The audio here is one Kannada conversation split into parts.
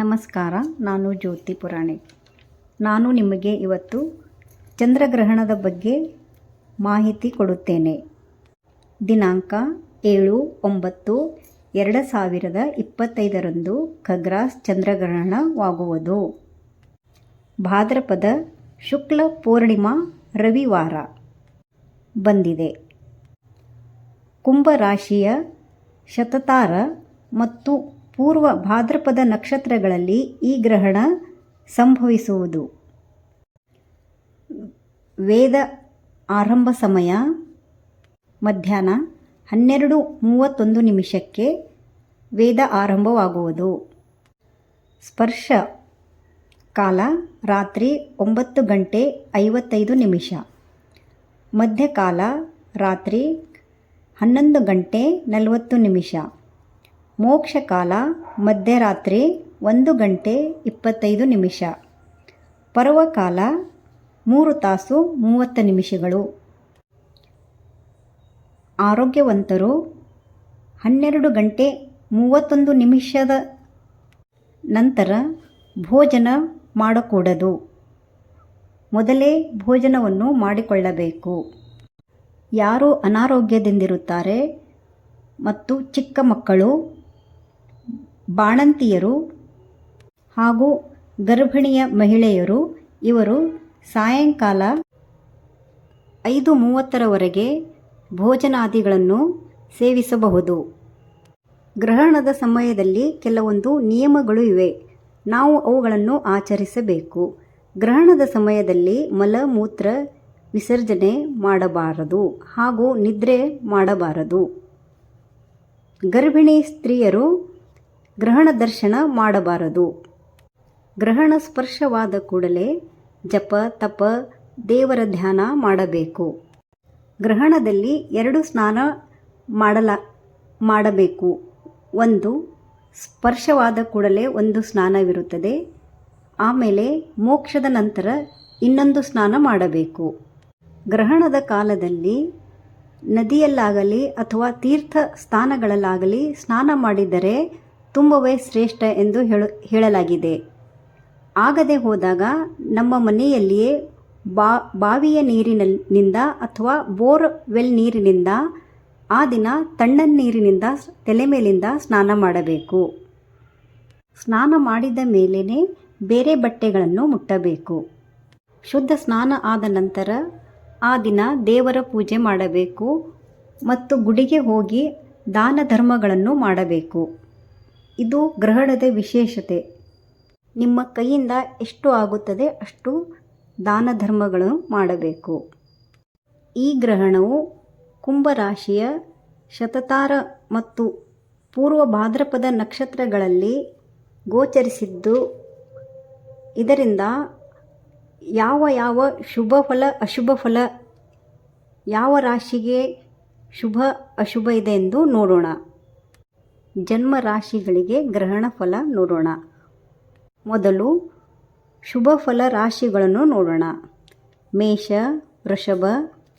ನಮಸ್ಕಾರ, ನಾನು ಜ್ಯೋತಿ ಪುರಾಣಿ. ನಾನು ನಿಮಗೆ ಇವತ್ತು ಚಂದ್ರಗ್ರಹಣದ ಬಗ್ಗೆ ಮಾಹಿತಿ ಕೊಡುತ್ತೇನೆ. ದಿನಾಂಕ ಏಳು ಒಂಬತ್ತು ಎರಡು ಸಾವಿರದ ಇಪ್ಪತ್ತೈದರಂದು ಖಗ್ರಾಸ್ ಚಂದ್ರಗ್ರಹಣವಾಗುವುದು. ಭಾದ್ರಪದ ಶುಕ್ಲ ಪೂರ್ಣಿಮಾ ರವಿವಾರ ಬಂದಿದೆ. ಕುಂಭರಾಶಿಯ ಶತತಾರ ಮತ್ತು ಪೂರ್ವ ಭಾದ್ರಪದ ನಕ್ಷತ್ರಗಳಲ್ಲಿ ಈ ಗ್ರಹಣ ಸಂಭವಿಸುವುದು. ವೇದ ಆರಂಭ ಸಮಯ, ಮಧ್ಯಾಹ್ನ ಹನ್ನೆರಡು ಮೂವತ್ತೊಂದು ನಿಮಿಷಕ್ಕೆ ವೇದ ಆರಂಭವಾಗುವುದು. ಸ್ಪರ್ಶ ಕಾಲ, ರಾತ್ರಿ ಒಂಬತ್ತು ಗಂಟೆ ಐವತ್ತೈದು ನಿಮಿಷ. ಮಧ್ಯಕಾಲ, ರಾತ್ರಿ ಹನ್ನೊಂದು ಗಂಟೆ ನಲವತ್ತು ನಿಮಿಷ. ಮೋಕ್ಷಕಾಲ, ಮಧ್ಯರಾತ್ರಿ ಒಂದು ಗಂಟೆ ಇಪ್ಪತ್ತೈದು ನಿಮಿಷ. ಪರ್ವಕಾಲ, ಮೂರು ತಾಸು ಮೂವತ್ತು ನಿಮಿಷಗಳು. ಆರೋಗ್ಯವಂತರು, ಹನ್ನೆರಡು ಗಂಟೆ ಮೂವತ್ತೊಂದು ನಿಮಿಷದ ನಂತರ ಭೋಜನ ಮಾಡಕೂಡದು. ಮೊದಲೇ ಭೋಜನವನ್ನು ಮಾಡಿಕೊಳ್ಳಬೇಕು. ಯಾರು ಅನಾರೋಗ್ಯದಿಂದಿರುತ್ತಾರೆ ಮತ್ತು ಚಿಕ್ಕ ಮಕ್ಕಳು ಬಾಣಂತಿಯರು ಹಾಗೂ ಗರ್ಭಿಣಿಯ ಮಹಿಳೆಯರು, ಇವರು ಸಾಯಂಕಾಲ ಐದು ಮೂವತ್ತರವರೆಗೆ ಭೋಜನಾದಿಗಳನ್ನು ಸೇವಿಸಬಹುದು. ಗ್ರಹಣದ ಸಮಯದಲ್ಲಿ ಕೆಲವೊಂದು ನಿಯಮಗಳು ಇವೆ. ನಾವು ಅವುಗಳನ್ನು ಆಚರಿಸಬೇಕು. ಗ್ರಹಣದ ಸಮಯದಲ್ಲಿ ಮಲಮೂತ್ರ ವಿಸರ್ಜನೆ ಮಾಡಬಾರದು ಹಾಗೂ ನಿದ್ರೆ ಮಾಡಬಾರದು. ಗರ್ಭಿಣಿ ಸ್ತ್ರೀಯರು ಗ್ರಹಣ ದರ್ಶನ ಮಾಡಬಾರದು. ಗ್ರಹಣ ಸ್ಪರ್ಶವಾದ ಕೂಡಲೇ ಜಪ, ತಪ, ದೇವರ ಧ್ಯಾನ ಮಾಡಬೇಕು. ಗ್ರಹಣದಲ್ಲಿ ಎರಡು ಸ್ನಾನ ಮಾಡಲ, ಮಾಡಬೇಕು. ಒಂದು, ಸ್ಪರ್ಶವಾದ ಕೂಡಲೇ ಒಂದು ಸ್ನಾನವಿರುತ್ತದೆ. ಆಮೇಲೆ ಮೋಕ್ಷದ ನಂತರ ಇನ್ನೊಂದು ಸ್ನಾನ ಮಾಡಬೇಕು. ಗ್ರಹಣದ ಕಾಲದಲ್ಲಿ ನದಿಯಲ್ಲಾಗಲಿ ಅಥವಾ ತೀರ್ಥ ಸ್ಥಾನಗಳಲ್ಲಾಗಲಿ ಸ್ನಾನ ಮಾಡಿದರೆ ತುಂಬವೇ ಶ್ರೇಷ್ಠ ಎಂದು ಹೇಳು, ಹೇಳಲಾಗಿದೆ. ಆಗದೆ ಹೋದಾಗ ನಮ್ಮ ಮನೆಯಲ್ಲಿಯೇ ಬಾ, ಬಾವಿಯ ನೀರಿನಿಂದ ಅಥವಾ ಬೋರ್ ವೆಲ್ ನೀರಿನಿಂದ ಆ ದಿನ ತಣ್ಣನ ನೀರಿನಿಂದ ತಲೆ ಮೇಲಿಂದ ಸ್ನಾನ ಮಾಡಬೇಕು. ಸ್ನಾನ ಮಾಡಿದ ಮೇಲೇ ಬೇರೆ ಬಟ್ಟೆಗಳನ್ನು ಮುಟ್ಟಬೇಕು. ಶುದ್ಧ ಸ್ನಾನ ಆದ ನಂತರ ಆ ದಿನ ದೇವರ ಪೂಜೆ ಮಾಡಬೇಕು ಮತ್ತು ಗುಡಿಗೆ ಹೋಗಿ ದಾನ ಧರ್ಮಗಳನ್ನು ಮಾಡಬೇಕು. ಇದು ಗ್ರಹಣದ ವಿಶೇಷತೆ. ನಿಮ್ಮ ಕೈಯಿಂದ ಎಷ್ಟು ಆಗುತ್ತದೆ ಅಷ್ಟು ದಾನ ಧರ್ಮಗಳನ್ನು ಮಾಡಬೇಕು. ಈ ಗ್ರಹಣವು ಕುಂಭರಾಶಿಯ ಶತತಾರ ಮತ್ತು ಪೂರ್ವ ಭಾದ್ರಪದ ನಕ್ಷತ್ರಗಳಲ್ಲಿ ಗೋಚರಿಸಿದ್ದು, ಇದರಿಂದ ಯಾವ ಯಾವ ಶುಭ ಫಲ, ಅಶುಭ ಫಲ, ಯಾವ ರಾಶಿಗೆ ಶುಭ ಅಶುಭ ಇದೆ ಎಂದು ನೋಡೋಣ. ಜನ್ಮ ರಾಶಿಗಳಿಗೆ ಗ್ರಹಣ ಫಲ ನೋಡೋಣ. ಮೊದಲು ಶುಭ ಫಲ ರಾಶಿಗಳನ್ನು ನೋಡೋಣ. ಮೇಷ, ವೃಷಭ,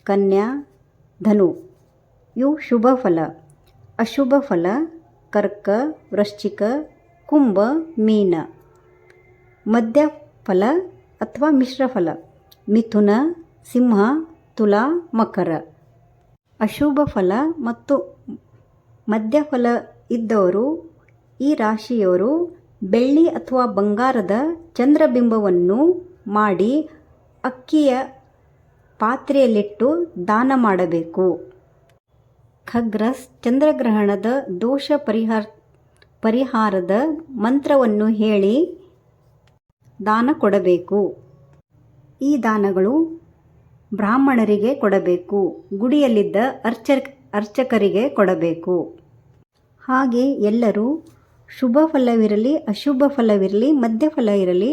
ಕನ್ಯಾ, ಧನು, ಇವು ಶುಭ ಫಲ. ಅಶುಭ ಫಲ ಕರ್ಕ, ವೃಶ್ಚಿಕ, ಕುಂಭ, ಮೀನ. ಮಧ್ಯ ಫಲ ಅಥವಾ ಮಿಶ್ರ ಫಲ. ಮಿಥುನ, ಸಿಂಹ, ತುಲಾ, ಮಕರ. ಅಶುಭ ಫಲ ಮತ್ತು ಮಧ್ಯ ಫಲ ಇದ್ದವರು, ಈ ರಾಶಿಯವರು ಬೆಳ್ಳಿ ಅಥವಾ ಬಂಗಾರದ ಚಂದ್ರಬಿಂಬವನ್ನು ಮಾಡಿ ಅಕ್ಕಿಯ ಪಾತ್ರೆಯಲ್ಲಿಟ್ಟು ದಾನ ಮಾಡಬೇಕು. ಖಗ್ರಸ್ ಚಂದ್ರಗ್ರಹಣದ ದೋಷ ಪರಿಹಾರ, ಪರಿಹಾರದ ಮಂತ್ರವನ್ನು ಹೇಳಿ ದಾನ ಕೊಡಬೇಕು. ಈ ದಾನಗಳು ಬ್ರಾಹ್ಮಣರಿಗೆ ಕೊಡಬೇಕು, ಗುಡಿಯಲ್ಲಿದ್ದ ಅರ್ಚ ಅರ್ಚಕರಿಗೆ ಕೊಡಬೇಕು. ಹಾಗೆ ಎಲ್ಲರೂ ಶುಭ ಫಲವಿರಲಿ, ಅಶುಭ ಫಲವಿರಲಿ ಮಧ್ಯ ಫಲ ಇರಲಿ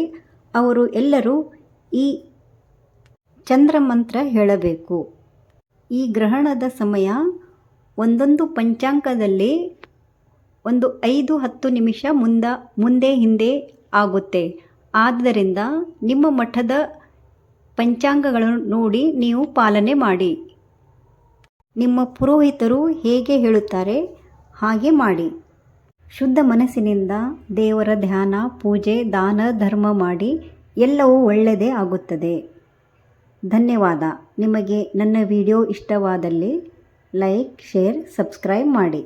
ಅವರು ಎಲ್ಲರೂ ಈ ಚಂದ್ರಮಂತ್ರ ಹೇಳಬೇಕು. ಈ ಗ್ರಹಣದ ಸಮಯ ಒಂದೊಂದು ಪಂಚಾಂಗದಲ್ಲಿ ಒಂದು ಐದು ಹತ್ತು ನಿಮಿಷ ಮುಂದ, ಮುಂದೆ ಹಿಂದೆ ಆಗುತ್ತೆ. ಆದ್ದರಿಂದ ನಿಮ್ಮ ಮಠದ ಪಂಚಾಂಗಗಳನ್ನು ನೋಡಿ ನೀವು ಪಾಲನೆ ಮಾಡಿ. ನಿಮ್ಮ ಪುರೋಹಿತರು ಹೇಗೆ ಹೇಳುತ್ತಾರೆ? ಹಾಗೆ ಮಾಡಿ. ಶುದ್ಧ ಮನಸ್ಸಿನಿಂದ ದೇವರ ಧ್ಯಾನ, ಪೂಜೆ, ದಾನ, ಧರ್ಮ ಮಾಡಿ ಎಲ್ಲವೂ ಒಳ್ಳೆಯದೇ ಆಗುತ್ತದೆ. ಧನ್ಯವಾದ. ನಿಮಗೆ ನನ್ನ ವಿಡಿಯೋ ಇಷ್ಟವಾದಲ್ಲಿ ಲೈಕ್, ಶೇರ್, ಸಬ್ಸ್ಕ್ರೈಬ್ ಮಾಡಿ.